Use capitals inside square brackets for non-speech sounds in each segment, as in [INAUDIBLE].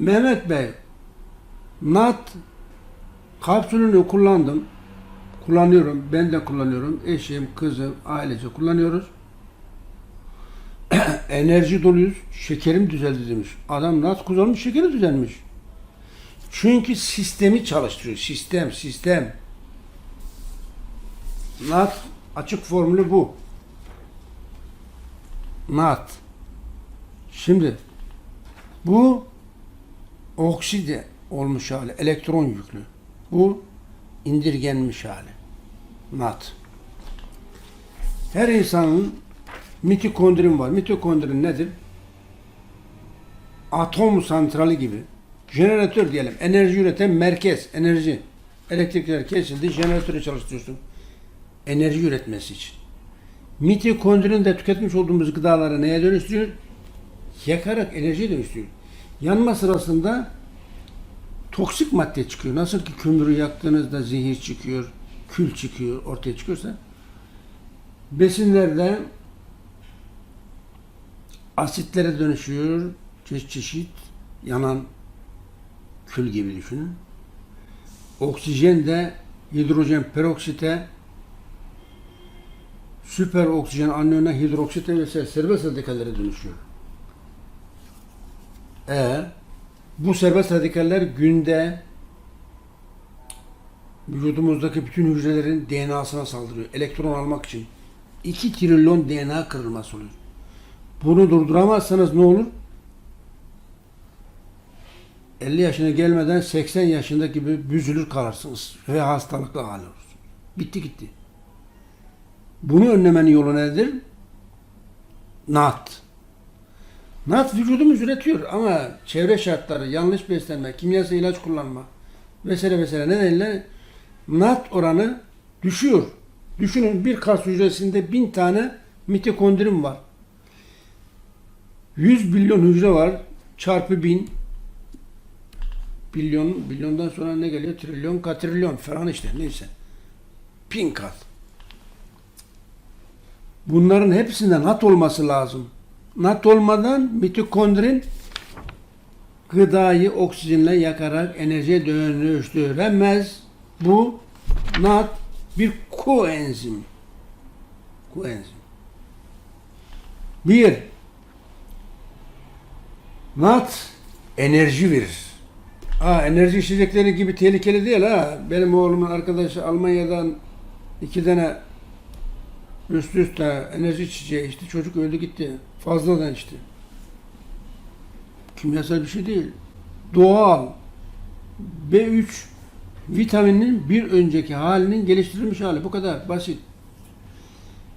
Mehmet Bey, NAT kapsülünü kullandım. Kullanıyorum. Ben de kullanıyorum. Eşim, kızım, ailece kullanıyoruz. [CLEARS THROAT] Enerji doluyuz. Şekerim düzeldi demiş. Adam NAT kullanmış, şekeri düzelmiş. Çünkü sistemi çalıştırıyor. Sistem, sistem. NAT açık formülü bu. NAT. Şimdi bu okside olmuş hali, elektron yüklü. Bu indirgenmiş hali. NAT. Her insanın mitokondrin var. Mitokondrin nedir? Atom santrali gibi. Jeneratör diyelim. Enerji üreten merkez. Enerji. Elektrikler kesildi. Jeneratörü çalıştırıyorsun. Enerji üretmesi için. Mitokondrin de tüketmiş olduğumuz gıdaları neye dönüştürüyor? Yakarak enerjiye dönüştürüyor. Yanma sırasında toksik madde çıkıyor. Nasıl ki kömürü yaktığınızda zehir çıkıyor, kül çıkıyor, ortaya çıkıyorsa besinlerde asitlere dönüşüyor. Çeşit çeşit yanan kül gibi düşünün. Oksijen de hidrojen peroksite süper oksijen anyona hidroksite ve serbest radikallere dönüşüyor. E bu serbest radikaller günde vücudumuzdaki bütün hücrelerin DNA'sına saldırıyor. Elektron almak için. 2 trilyon DNA kırılması oluyor. Bunu durduramazsanız ne olur? 50 yaşına gelmeden 80 yaşında gibi büzülür kalırsınız ve hastalıklı hal olursunuz. Bitti gitti. Bunu önlemenin yolu nedir? NAT. NAT vücudumuz üretiyor ama çevre şartları, yanlış beslenme, kimyasal ilaç kullanma vesaire vesaire nedeniyle NAT oranı düşüyor. Düşünün bir kas hücresinde bin tane mitokondrin var. 100 milyon hücre var. Çarpı bin. Bilyon, bilyondan sonra ne geliyor? Trilyon, katrilyon falan işte neyse. Bin kat. Bunların hepsinde NAT olması lazım. NAT olmadan mitokondrin gıdayı oksijenle yakarak enerjiye dönüştüremez. Bu NAT bir koenzim. Koenzim. Bir, NAT enerji verir. Ha, enerji içecekleri gibi tehlikeli değil ha. Benim oğlumun arkadaşı Almanya'dan iki tane üst üste enerji içeceği içti. Çocuk öldü gitti. Fazladan içti. Kimyasal bir şey değil. Doğal. B3 vitaminin bir önceki halinin geliştirilmiş hali. Bu kadar basit.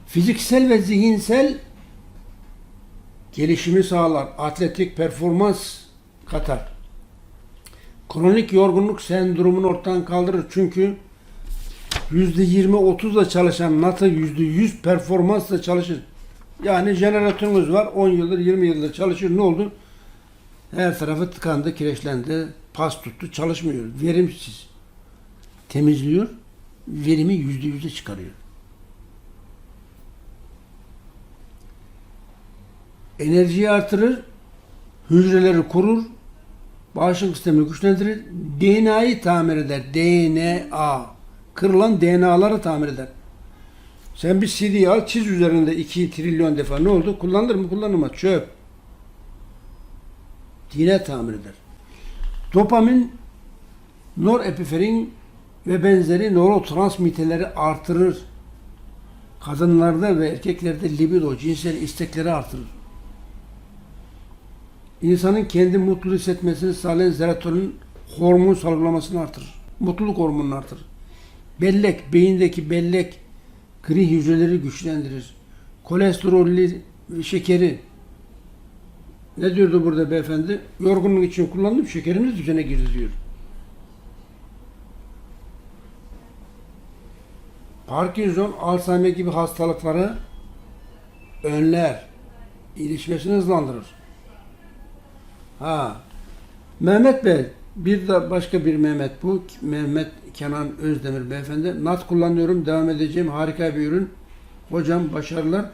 Fiziksel ve zihinsel gelişimi sağlar. Atletik performans katar. Kronik yorgunluk sendromunu ortadan kaldırır. Çünkü %20-30'la çalışan NATO %100 performansla çalışır. Yani jeneratörümüz var 10 yıldır 20 yıldır çalışıyor. Ne oldu? Her tarafı tıkandı, kireçlendi, pas tuttu, çalışmıyor. Verimsiz. Temizliyor, verimi yüzde yüze çıkarıyor. Enerjiyi artırır, hücreleri korur, bağışıklık sistemini güçlendirir, DNA'yı tamir eder. DNA. Kırılan DNA'ları tamir eder. Sen bir CD al, çiz üzerinde 2 trilyon defa ne oldu? Kullanılır mı? Kullanılmaz. Çöp. DNA tamir eder. Dopamin, norepiferin ve benzeri nörotransmitterleri artırır. Kadınlarda ve erkeklerde libido, cinsel istekleri artırır. İnsanın kendi mutlu hissetmesini sağlayan serotonin hormon salgılamasını artırır. Mutluluk hormonunu artırır. Bellek, beyindeki bellek gri hücreleri güçlendirir. Kolesterolü, şekeri ne diyordu burada beyefendi? Yorgunluk için kullandım, şekerimiz düzene girdi diyor. Parkinson, Alzheimer gibi hastalıkları önler. İyileşmesini hızlandırır. Ha. Mehmet Bey, bir de başka bir Mehmet bu. Mehmet Kenan Özdemir beyefendi. Nat kullanıyorum. Devam edeceğim. Harika bir ürün. Hocam başarılar.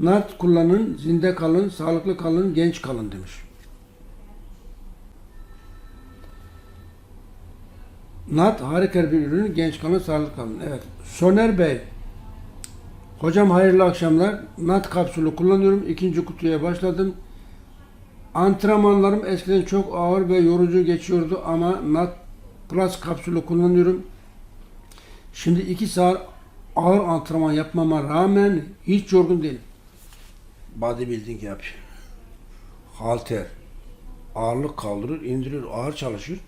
Nat kullanın, zinde kalın, sağlıklı kalın, genç kalın demiş. Nat harika bir ürün, genç kalın, sağlıklı kalın. Evet. Soner Bey. Hocam hayırlı akşamlar. Nat kapsülü kullanıyorum. İkinci kutuya başladım. Antrenmanlarım eskiden çok ağır ve yorucu geçiyordu ama NAT Plus kapsülü kullanıyorum. Şimdi iki saat ağır antrenman yapmama rağmen hiç yorgun değilim. Bodybuilding yapıyor. Halter. Ağırlık kaldırır, indirir, ağır çalışır.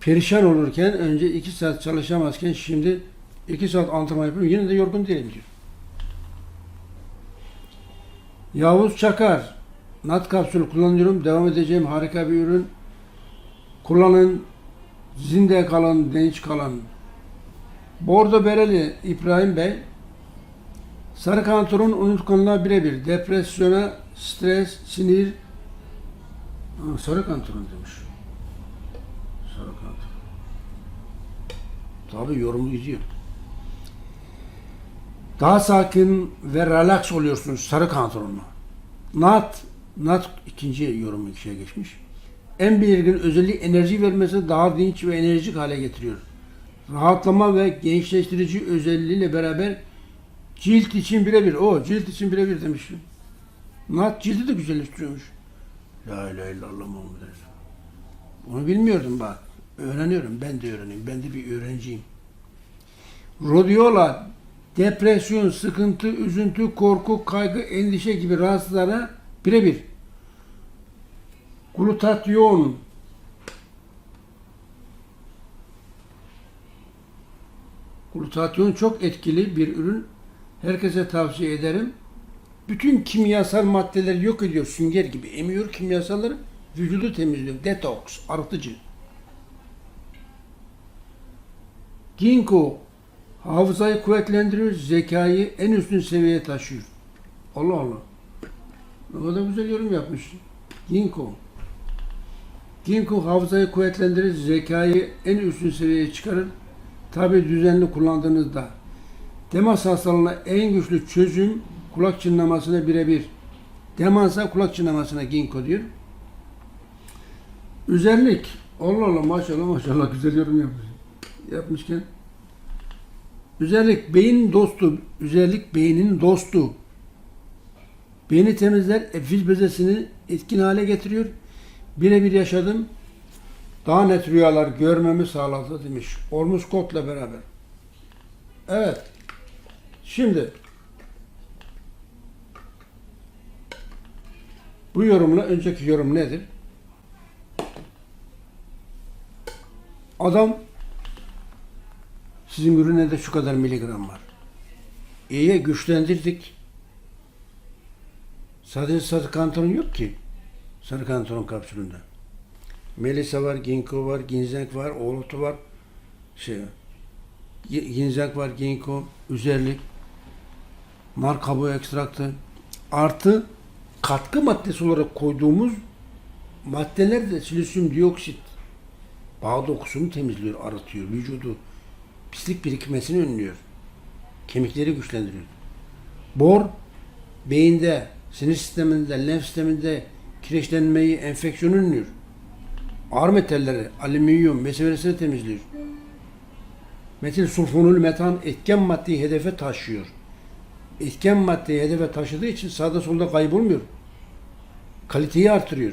Perişan olurken önce iki saat çalışamazken şimdi iki saat antrenman yapıyorum. Yine de yorgun değilim diyor. Yavuz Çakar. Nat kapsülü kullanıyorum. Devam edeceğim. Harika bir ürün. Kullanın. Zinde kalın, genç kalın. Bordo Bereli İbrahim Bey. Sarı kantorun unutkanlığa birebir. Depresyona, stres, sinir. Ha, sarı kantorun demiş. Sarı kantor. Tabi yorumu gidiyor. Daha sakin ve relax oluyorsunuz sarı kantorunla. Nat, Nat ikinci yorumu kişiye geçmiş. En belirgin özelliği enerji vermesi daha dinç ve enerjik hale getiriyor. Rahatlama ve gençleştirici özelliğiyle beraber cilt için birebir. O cilt için birebir demiş. Nat cildi de güzelleştiriyormuş. La ilahe illallah Muhammed. Bunu bilmiyordum bak. Öğreniyorum. Ben de öğreneyim. Ben de bir öğrenciyim. Rodiola, depresyon, sıkıntı, üzüntü, korku, kaygı, endişe gibi rahatsızlara birebir. Glutatyon, Glutatyon çok etkili bir ürün. Herkese tavsiye ederim. Bütün kimyasal maddeleri yok ediyor. Sünger gibi emiyor kimyasalları. Vücudu temizliyor. Detoks, arıtıcı. Ginkgo hafızayı kuvvetlendiriyor, zekayı en üstün seviyeye taşıyor. Allah Allah. Ne kadar güzel yorum yapmış. Ginkgo. Ginkgo hafızayı kuvvetlendirir, zekayı en üstün seviyeye çıkarır. Tabi düzenli kullandığınızda. Demans hastalığına en güçlü çözüm kulak çınlamasına birebir. Demansa kulak çınlamasına ginkgo diyor. Üzerlik. Allah Allah maşallah maşallah güzel yorum yapmış. Yapmışken. Üzerlik beyin dostu. Üzerlik beynin dostu. Beyni temizler, efiz bezesini etkin hale getiriyor. Birebir yaşadım. Daha net rüyalar görmemi sağladı demiş. Ormus Kot'la beraber. Evet. Şimdi bu yorumla önceki yorum nedir? Adam sizin üründe şu kadar miligram var. İyiye güçlendirdik. Sadece sarı kantaron yok ki. Sarı kantaron kapsülünde. Melisa var, ginkgo var, ginseng var, oğlutu var. Şey, gi- ginseng var, ginkgo, üzerlik, nar kabuğu ekstraktı. Artı katkı maddesi olarak koyduğumuz maddeler de silisyum dioksit. Bağ dokusunu temizliyor, arıtıyor. Vücudu pislik birikmesini önlüyor. Kemikleri güçlendiriyor. Bor beyinde, sinir sisteminde, lenf sisteminde kireçlenmeyi, enfeksiyonu önlüyor. Ağır metalleri, alüminyum vesairesini temizliyor. Metil sulfonul metan etken maddeyi hedefe taşıyor. Etken maddeyi hedefe taşıdığı için sağda solda kaybolmuyor. Kaliteyi artırıyor.